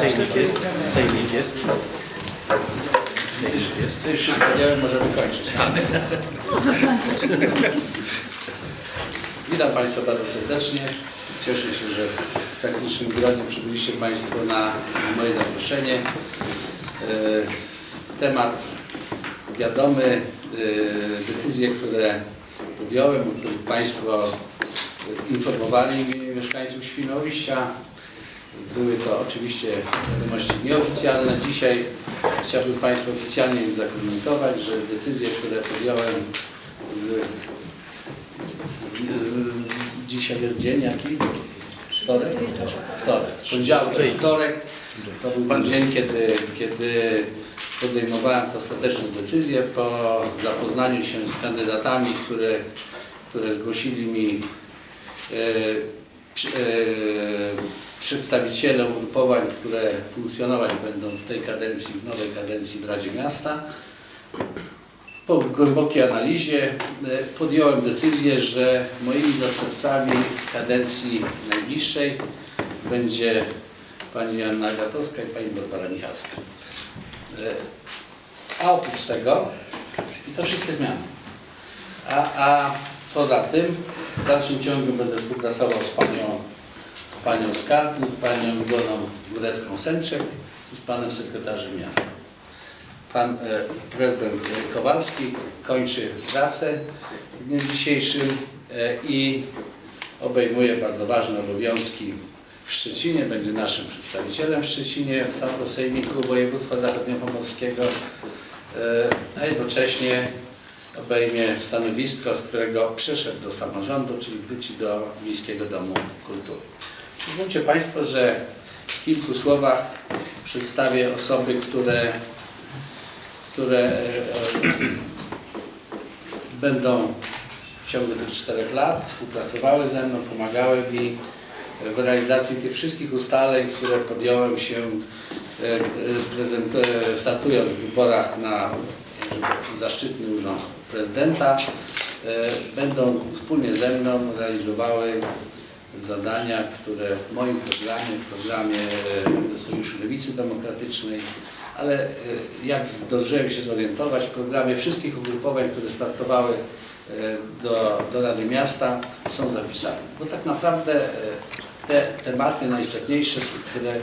Sejmik jest. Sejmik jest. Sejmik jest. To już wszystko wiemy, możemy kończyć. Witam Państwa bardzo serdecznie. Cieszę się, że w tak licznym gronie przybyliście Państwo na na moje zaproszenie. E, Temat wiadomy, e, decyzje, które podjąłem, o których Państwo informowali mieszkańców Świnoujścia. Były to oczywiście wiadomości nieoficjalne. Dzisiaj chciałbym Państwu oficjalnie już zakomunikować, że decyzje, które podjąłem z, z, y, dzisiaj jest dzień jaki? Wtorek? Wtorek. Poniedziałek, wtorek to był ten dzień, kiedy, kiedy podejmowałem te ostateczne decyzje po zapoznaniu się z kandydatami, które, które zgłosili mi e, e, przedstawiciele ugrupowań, które funkcjonować będą w tej kadencji, w nowej kadencji w Radzie Miasta. Po głębokiej analizie e, podjąłem decyzję, że moimi zastępcami kadencji najbliższej będzie pani Joanna Gatowska i pani Barbara Michalska. E, A oprócz tego, i to wszystkie zmiany, a, a poza tym w dalszym ciągu będę współpracował z panią, panią Skarbnik, panią Iwoną Górecką-Sęczek i panem sekretarzem miasta. Pan e, prezydent Kowalski kończy pracę w dniu dzisiejszym e, i obejmuje bardzo ważne obowiązki w Szczecinie, będzie naszym przedstawicielem w Szczecinie w Sejmiku Województwa Zachodniopomorskiego, e, a jednocześnie obejmie stanowisko, z którego przyszedł do samorządu, czyli wróci do Miejskiego Domu Kultury. Pozwólcie Państwo, że w kilku słowach przedstawię osoby, które, które e, e, będą w ciągu tych czterech lat współpracowały ze mną, pomagały mi w realizacji tych wszystkich ustaleń, które podjąłem się e, statując w wyborach na zaszczytny urząd prezydenta. Będą wspólnie ze mną realizowały zadania, które w moim programie, w programie e, Sojuszu Lewicy Demokratycznej, ale e, jak zdążyłem się zorientować, w programie wszystkich ugrupowań, które startowały e, do, do Rady Miasta są zapisane. Bo tak naprawdę te tematy najistotniejsze, które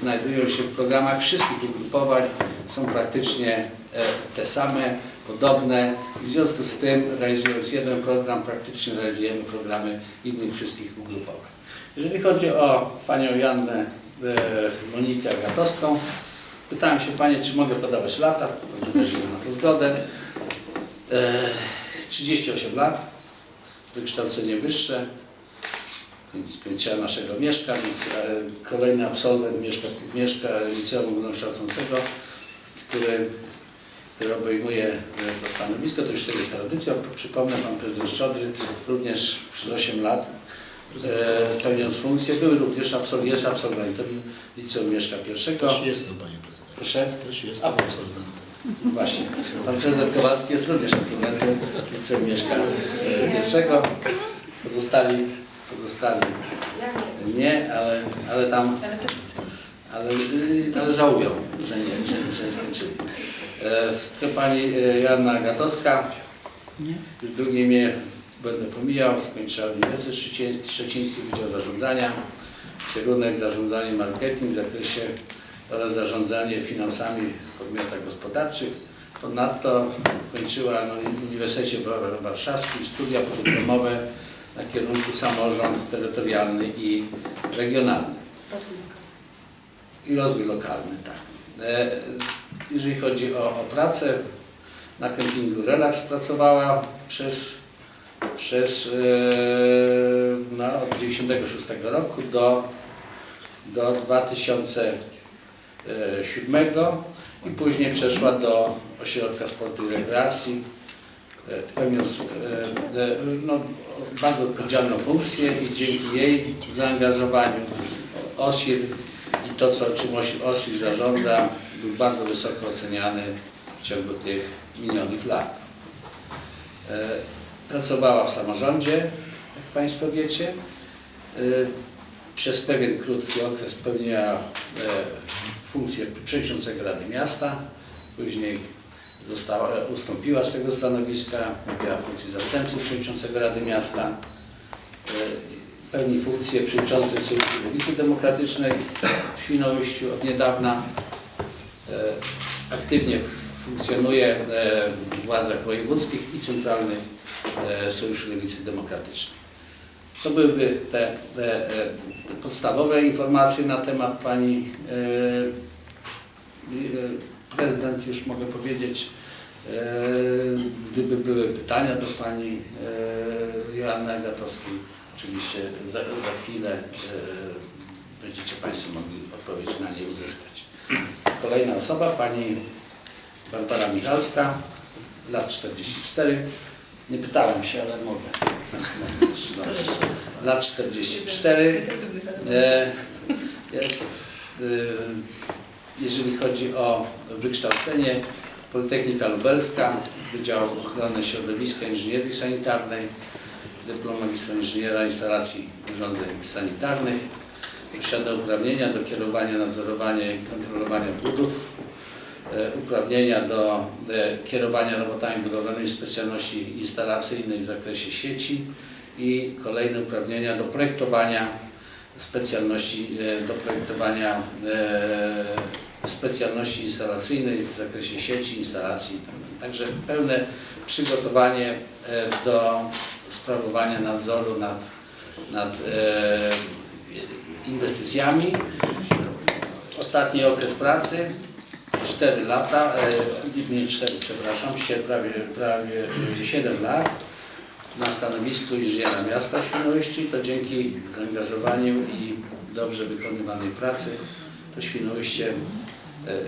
znajdują się w programach wszystkich ugrupowań są praktycznie te same, podobne. W związku z tym, realizując jeden program, praktycznie realizujemy programy innych wszystkich ugrupowań. Jeżeli chodzi o Panią Joannę e, Monikę Gatowską, pytałem się Panie, czy mogę podawać lata, wyraziłem na to zgodę. E, 38 lat, wykształcenie wyższe, kończyła naszego Mieszka, więc e, kolejny absolwent Mieszka, Mieszka Liceum Ogólnokształcącego, który, który obejmuje e, to stanowisko. To już 40 tradycja. Przypomnę, pan prezydent Szczodry również przez 8 lat e, spełniając funkcję, był również absol, jest absolwentem Liceum Mieszka I. Też jestem, panie prezydencie. Proszę. Też jestem absolwentem. Właśnie. Pan prezydent Kowalski jest również absolwentem Liceum Mieszka I. Pozostali, pozostali nie, ale, ale tam, ale, y, ale żałują, że nie, że, że nie skończyli. E, z- Pani e, Joanna Gatowska, już drugie imię będę pomijał, skończyła Uniwersytet Szczeciński, Szczeciński Wydział Zarządzania, kierunek zarządzanie marketing w zakresie oraz zarządzanie finansami w podmiotach gospodarczych. Ponadto kończyła na Uniwersytecie Wa- Warszawskim studia podyplomowe na kierunku samorząd terytorialny i regionalny. I rozwój lokalny, tak. Jeżeli chodzi o, o pracę, na kempingu Relax pracowała przez, przez e, no, od 96 roku do, do 2007 i później przeszła do Ośrodka Sportu i Rekreacji, pełniąc e, e, no, bardzo odpowiedzialną funkcję i dzięki jej zaangażowaniu OSIR to, co, czym OSIR zarządza, był bardzo wysoko oceniany w ciągu tych minionych lat. E, Pracowała w samorządzie, jak Państwo wiecie. E, przez pewien krótki okres pełniła e, funkcję przewodniczącego Rady Miasta, później została, ustąpiła z tego stanowiska, objęła funkcję zastępcy przewodniczącego Rady Miasta, pełni funkcję przewodniczącej Sojuszu Lewicy Demokratycznej w Świnoujściu od niedawna. E, Aktywnie funkcjonuje e, w władzach wojewódzkich i centralnych e, Sojuszu Lewicy Demokratycznej. To byłyby te, te, te podstawowe informacje na temat pani prezydent, już mogę powiedzieć. Gdyby były pytania do pani Joanny Agatowskiej, oczywiście za, za chwilę e, będziecie Państwo mogli odpowiedź na nie uzyskać. Kolejna osoba, pani Barbara Michalska, lat 44. Nie pytałem się, ale mogę. Lat 44. E, e, Jeżeli chodzi o wykształcenie, Politechnika Lubelska, Wydział Ochrony Środowiska Inżynierii Sanitarnej, dyplom magistra inżyniera instalacji urządzeń sanitarnych, posiada uprawnienia do kierowania, nadzorowania i kontrolowania budów, e, uprawnienia do e, kierowania robotami budowlanymi specjalności instalacyjnej w zakresie sieci i kolejne uprawnienia do projektowania specjalności, e, do projektowania specjalności instalacyjnej w zakresie sieci, instalacji. Także pełne przygotowanie do sprawowania nadzoru nad, nad e, inwestycjami. Ostatni okres pracy 4 lata, e, nie 4, przepraszam, się prawie, prawie 7 lat na stanowisku inżyniera miasta Świnoujści, to dzięki zaangażowaniu i dobrze wykonywanej pracy to Świnoujście e,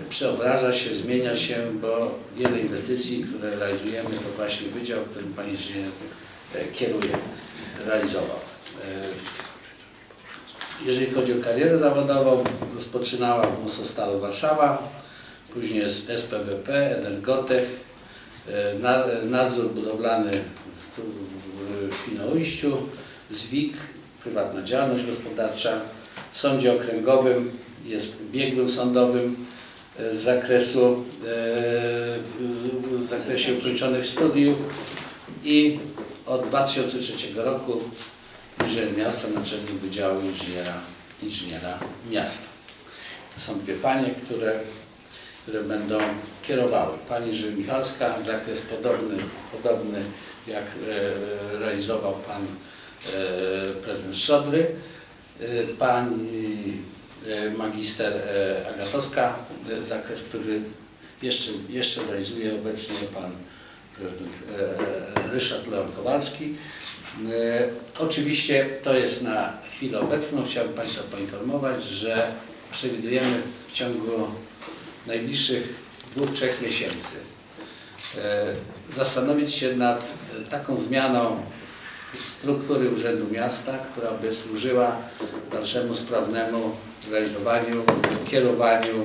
przeobraża się, zmienia się, bo wiele inwestycji, które realizujemy, to właśnie wydział, którym Pani inżynier kieruje, realizował. E, jeżeli chodzi o karierę zawodową, rozpoczynała w Mostostalu Warszawa, później jest SPWP, Edelgotech, e, na- nadzór budowlany w, w, Świnoujściu, ZWIK, prywatna działalność gospodarcza. W sądzie okręgowym jest biegłym sądowym e, z zakresu, e, w zakresie ukończonych studiów i od 2003 roku inżynier miasta, naczelnik Wydziału Inżyniera, inżyniera Miasta. To są dwie panie, które, które będą kierowały. Pani Żył Michalska, zakres podobny, podobny jak e, realizował pan e, prezydent Szodry. E, pani e, magister e, Agatowska, e, zakres, który jeszcze, jeszcze realizuje obecnie pan prezydent e, Ryszard Leon Kowalski. E, Oczywiście to jest na chwilę obecną. Chciałbym Państwa poinformować, że przewidujemy w ciągu najbliższych dwóch, trzech miesięcy e, zastanowić się nad taką zmianą struktury Urzędu Miasta, która by służyła dalszemu sprawnemu realizowaniu, kierowaniu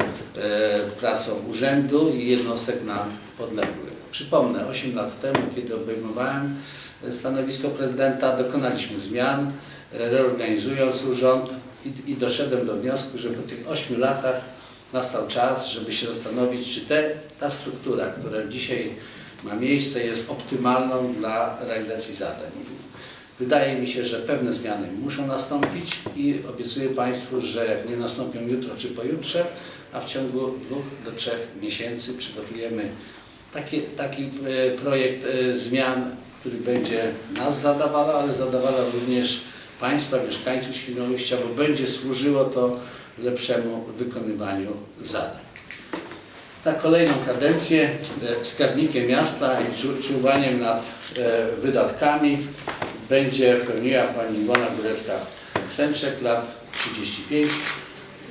pracą urzędu i jednostek na podległych. Przypomnę, 8 lat temu, kiedy obejmowałem stanowisko prezydenta, dokonaliśmy zmian, reorganizując urząd i, i doszedłem do wniosku, że po tych 8 latach nastał czas, żeby się zastanowić, czy te, ta struktura, która dzisiaj ma miejsce, jest optymalną dla realizacji zadań. Wydaje mi się, że pewne zmiany muszą nastąpić i obiecuję Państwu, że jak nie nastąpią jutro czy pojutrze, a w ciągu dwóch do trzech miesięcy przygotujemy taki, taki e, projekt e, zmian, który będzie nas zadawalał, ale zadawalał również Państwa, mieszkańców Świnoujścia, bo będzie służyło to lepszemu wykonywaniu zadań. Na kolejną kadencję e, skarbnikiem miasta i czu- czuwaniem nad wydatkami będzie pełniła pani Iwona Górecka-Sęczek, lat 35,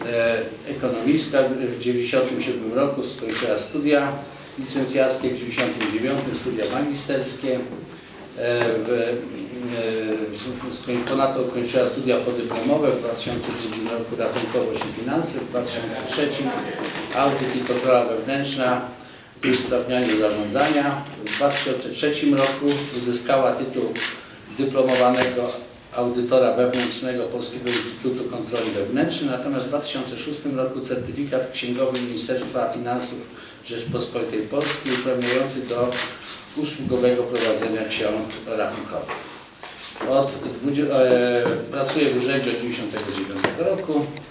e, ekonomistka w 1997 roku skończyła studia licencjackie, w 1999 studia magisterskie, e, w, e, ponadto ukończyła studia podyplomowe w 2002 roku rachunkowość i finanse, w 2003 audyt i kontrola wewnętrzna i usprawnianie zarządzania. W 2003 roku uzyskała tytuł dyplomowanego audytora wewnętrznego Polskiego Instytutu Kontroli Wewnętrznej, natomiast w 2006 roku certyfikat księgowy Ministerstwa Finansów Rzeczpospolitej Polskiej uprawniający do usługowego prowadzenia ksiąg rachunkowych. Od 20, e, pracuję w urzędzie od 1999 roku.